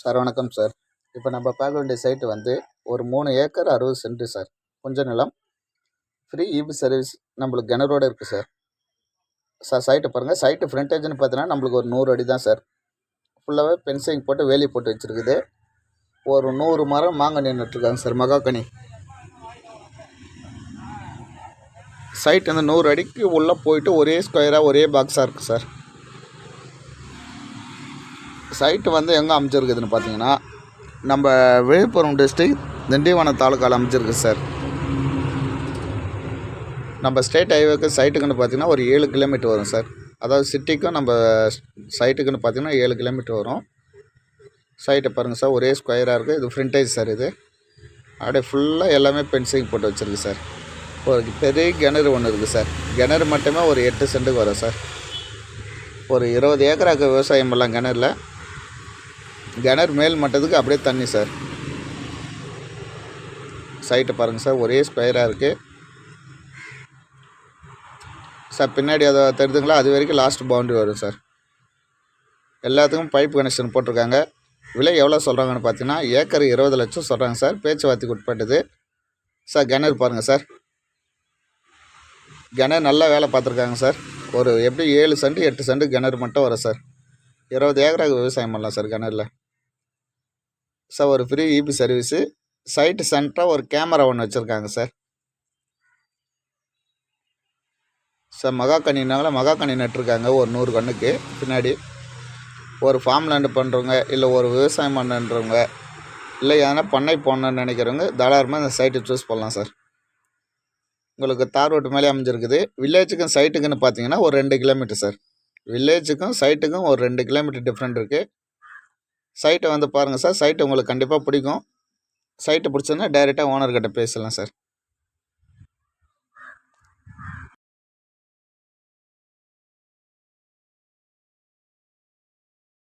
Sir வணக்கம் sir. இப்போ நம்ம பார்க்க வேண்டிய சைட்டு வந்து ஒரு மூணு ஏக்கர் அறுபது சென்ட் சார். கொஞ்ச நிலம் ஃப்ரீ இபி சர்வீஸ் நம்மளுக்கு கிணறோடு இருக்குது சார். சார் சைட்டை பாருங்கள் சைட்டு ஃப்ரண்டேஜ்னு பார்த்தீங்கன்னா நம்மளுக்கு ஒரு நூறு அடி தான் சார். ஃபுல்லாகவே பென்சிங் போட்டு வேலி போட்டு வச்சுருக்குது. ஒரு நூறு மரம் மாங்கனி நட்டுருக்காங்க சார் மகாக்கனி சைட் அந்த நூறு அடிக்கு உள்ளே போயிட்டு ஒரே ஸ்கொயராக ஒரே பாக்ஸாக இருக்குது சார். சைட்டு வந்து எங்கே அமைச்சிருக்குதுன்னு பார்த்தீங்கன்னா நம்ம விழுப்புரம் டிஸ்ட்ரிக் திண்டிவனம் தாலுக்காவில் அமைச்சிருக்கு சார் நம்ம ஸ்டேட் ஹைவேக்கு சைட்டுக்குன்னு பார்த்தீங்கன்னா ஒரு ஏழு கிலோமீட்டர் வரும் சார் அதாவது சிட்டிக்கும் நம்ம சைட்டுக்குன்னு பார்த்தீங்கன்னா ஏழு கிலோமீட்டர் வரும். சைட்டை பாருங்கள் சார் ஒரே ஸ்கொயராக இருக்குது இது ஃப்ரண்டேஜ் சார் இது. அப்படியே ஃபுல்லாக எல்லாமே பென்சிங் போட்டு வச்சுருக்கு சார் ஒரு பெரிய கிணறு ஒன்று இருக்குது சார் கிணறு மட்டுமே ஒரு எட்டு சென்ட்டுக்கு வரும் சார் ஒரு இருபது ஏக்கராக்கு விவசாயம் பண்ணலாம் கிணறுல. கிணறு மேல் மட்டத்துக்கு அப்படியே தண்ணி சார். சைட்டை பாருங்கள் சார். ஒரே ஸ்கொயராக இருக்குது சார் பின்னாடி அதை தெரிதுங்களா அது வரைக்கும் லாஸ்ட் பவுண்டரி வரும் சார். எல்லாத்துக்கும் பைப் கனெக்ஷன் போட்டிருக்காங்க. விலை எவ்வளோ சொல்கிறாங்கன்னு பார்த்தீங்கன்னா ஏக்கர் இருபது லட்சம் சொல்கிறாங்க சார். பேச்சுவார்த்தைக்கு உட்பட்டது. சார் கிணறு பாருங்கள் சார். கிணறு நல்லா வேலை பார்த்துருக்காங்க சார். ஒரு எப்படி ஏழு சென்ட் எட்டு சென்ட் கிணறு மட்டும் வரும் சார். இருபது ஏக்கராக்கு விவசாயம் பண்ணலாம் சார் கிணறுல. சார் ஒரு ஃப்ரீ இபி சர்வீஸு சைட்டு சென்டராக ஒரு கேமரா ஒன்று வச்சுருக்காங்க சார் சார் மகாக்கனினால மகாக்கனி நட்டுருக்காங்க ஒரு நூறு கண்ணுக்கு பின்னாடி. ஒரு ஃபார்ம் லேண்டு பண்ணுறவங்க இல்லை ஒரு விவசாயம் பண்ணுன்றவங்க இல்லை எதனா பண்ணை போடணுன்னு நினைக்கிறவங்க தாராளமாக இந்த சைட்டை சூஸ் பண்ணலாம் சார் உங்களுக்கு தார் ரோட்டு மேலே அமைஞ்சிருக்குது. வில்லேஜுக்கும் சைட்டுக்குன்னு பார்த்தீங்கன்னா ஒரு ரெண்டு கிலோமீட்டர் சார் வில்லேஜுக்கும் சைட்டுக்கும் ஒரு ரெண்டு கிலோமீட்டர் டிஃப்ரெண்ட் இருக்குது சைட்டை வந்து பாருங்கள் சார். சைட்டு உங்களுக்கு கண்டிப்பாக பிடிக்கும். சைட்டு பிடிச்சதுன்னா டைரெக்டாக ஓனர்கிட்ட பேசலாம் சார்.